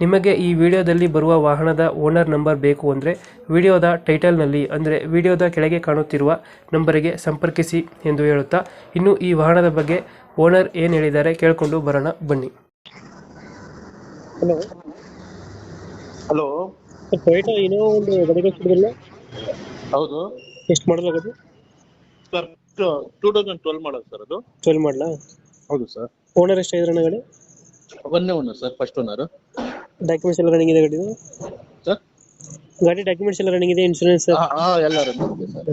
ನಿಮಗೆ ಈ ವಿಡಿಯೋದಲ್ಲಿ ಬರುವ ವಾಹನದ ಓನರ್ ನಂಬರ್ ಬೇಕು ಅಂದರೆ ವಿಡಿಯೋದ ಟೈಟಲ್ನಲ್ಲಿ ಅಂದರೆ ವಿಡಿಯೋದ ಕೆಳಗೆ ಕಾಣುತ್ತಿರುವ ನಂಬರಿಗೆ ಸಂಪರ್ಕಿಸಿ ಎಂದು ಹೇಳುತ್ತಾ ಇನ್ನು ಈ ವಾಹನದ ಬಗ್ಗೆ ಓನರ್ ಏನು ಹೇಳಿದ್ದಾರೆ ಕೇಳಿಕೊಂಡು ಬರೋಣ ಬನ್ನಿ. ಹಲೋ. ಹಲೋ. ಟೊಯೋಟಾ ಏನೋ ಒಂದು ಗಡಿಗೆ ಹೌದು. ಎಷ್ಟು ಮಾಡಲಾಗದು ಸರ್ ಟೂ ತೌಸಂಡ್ ಟ್ವೆಲ್ ಮಾಡೋದು ಸರ್ ಅದು. ಟ್ವೆಲ್ ಮಾಡಲಾ? ಹೌದು ಸರ್. ಓನರ್ ಎಷ್ಟು ಐದ್ರಣ್ಣ ಗಾಡಿ? Owner one sir first owner documents ಎಲ್ಲ ರನ್ನಿಂಗ್ ಇದೆ ಗಾಡಿದು? ಸರ್ ಗಾಡಿ ಡಾಕ್ಯುಮೆಂಟ್ಸ್ ಎಲ್ಲ ರನ್ನಿಂಗ್ ಇದೆ ಇನ್ಶೂರೆನ್ಸ್ ಹಾಂ ಎಲ್ಲ ರನ್ನಿಂಗ್ ಇದೆ ಸರ್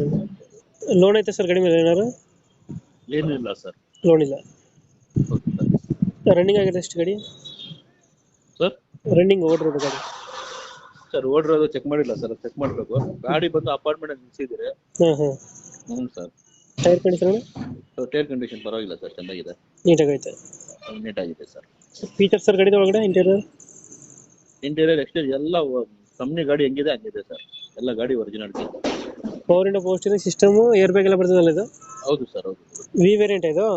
ಲೋನ್ ಐತೆ ಸರ್ ಗಾಡಿ ಮೇಲೆ ಏನಾರು ಏನಿಲ್ಲ ಸರ್ ಲೋನ್ ಇಲ್ಲ. ರನ್ನಿಂಗ್ ಆಗಿದೆ ಎಷ್ಟು ಗಾಡಿ? ಸರ್ ರನ್ನಿಂಗ್ ಓಡಿರೋದು ಗಾಡಿ. ಸರ್ ಓಡಿರೋದು ಚೆಕ್ ಮಾಡಿಲ್ಲ ಸರ್ ಚೆಕ್ ಮಾಡಬೇಕು. ಗಾಡಿ ಬಂದು ಅಪಾರ್ಟ್ಮೆಂಟ್ ನಿಲ್ಸಿದ್ದೀರಿ ಹಾಂ ಹಾಂ. ಹ್ಞೂ sir tyre condition tyre condition ಪರವಾಗಿಲ್ಲ ಸರ್ ಚೆನ್ನಾಗಿದೆ. ನೀಟಾಗೈತೆ ನೀಟಾಗಿದೆ ಸರ್ ಫೀಚರ್ಸ್ ಸರ್ ಗಾಡಿದ ಒಳಗಡೆ ಇಂಟೀರಿಯರ್ ಇಂಟೀರಿಯರ್ ಎಕ್ಸ್ಟೀರಿಯರ್ ಎಲ್ಲ ಕಂಪ್ನಿ ಗಾಡಿ ಹೆಂಗಿದೆ ಹಂಗಿದೆ ಸರ್. ಎಲ್ಲ ಗಾಡಿ original power window posting system air bag ಎಲ್ಲ ಬರ್ತದಲ್ಲ ಇದು? ಹೌದು ಸರ್ ಹೌದು. ವಿ ವೇರಿಯಂಟ್ ಇದು?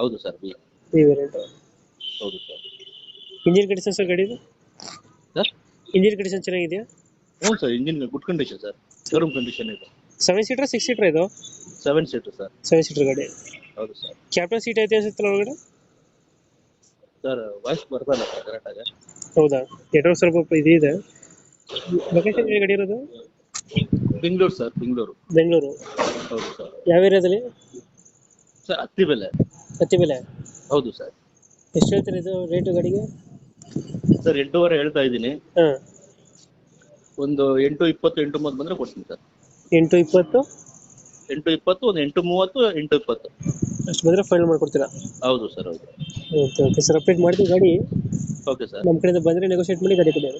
ಹೌದು ಸರ್ ವಿ ವಿ ವೇರಿಯಂಟ್ ಹೌದು ಸರ್. ಇಂಜಿನ್ ಕಂಡೀಷನ್ ಸರ್ ಗಾಡಿದು ಸರ್ ಇಂಜಿನ್ ಕಂಡೀಷನ್ ಚೆನ್ನಾಗಿದೆಯಾ? ಹ್ಞೂ sir engine good condition sir. Showroom condition ಇದೆ. ಸೆವೆನ್ ಸೀಟರ್ ಸಿಕ್ಸ್ ಸೀಟರ್ ಇದು? Seven seater sir. Seven seater ಗಾಡಿ. ಹೌದು ಸರ್. ಕ್ಯಾಪ್ಟನ್ ಸೀಟ್ ಐತೆ ಅನ್ಸುತ್ತಲ್ಲ ಒಳಗಡೆ? ಸರ್ ವಾಯ್ಸ್ ಬರ್ತಾನೆ ಸರ್ ಕರೆಕ್ಟಾಗಿ ಹೌದಾ? ನೆಟ್ವರ್ಕ್ ಸ್ವಲ್ಪ ಇದು ಇದೆ ಲೊಕೇಶನ್ ಗಾಡಿ ಇರೋದು? ಬೆಂಗಳೂರು ಸರ್ ಬೆಂಗಳೂರು. ಬೆಂಗಳೂರು. ಹೌದು ಸರ್ ಯಾವ ಏರಿಯಾದಲ್ಲಿ? ಸರ್ ಹತ್ತಿ ಬೆಲೆ ಹತ್ತಿ ಬೆಲೆ ಹೌದು ಸರ್ ಎಷ್ಟು ಹೇಳ್ತೀರಿ ಇದು ರೇಟು ಗಾಡಿಗೆ? ಸರ್ ಎಂಟೂವರೆ ಹೇಳ್ತಾ ಇದ್ದೀನಿ. ಹಾಂ. ಒಂದು ಎಂಟು ಇಪ್ಪತ್ತು ಎಂಟು ಮೂವತ್ತು ಬಂದರೆ ಕೊಡ್ತೀನಿ ಸರ್ ಎಂಟು ಇಪ್ಪತ್ತು? ಎಂಟು ಇಪ್ಪತ್ತು ಒಂದು ಎಂಟು ಮೂವತ್ತು ಎಂಟು ಇಪ್ಪತ್ತು. ಅಷ್ಟು ಬಂದರೆ ಫೈನಲ್ ಮಾಡ್ಕೊಡ್ತೀರಾ? ಹೌದು ಸರ್ ಹೌದು. ಓಕೆ ಓಕೆ ಸರ್ ಅಪ್ಡೇಟ್ ಮಾಡ್ತೀವಿ ಗಾಡಿ. ಓಕೆ ಸರ್ ನಮ್ಮ ಕಡೆಯಿಂದ ಬಂದರೆ ನೆಗೋಷಿಯೇಟ್ ಮಾಡಿ ಗಾಡಿ ಕೊಡಿ.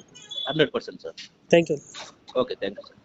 Hundred percent sir thank you okay thank you sir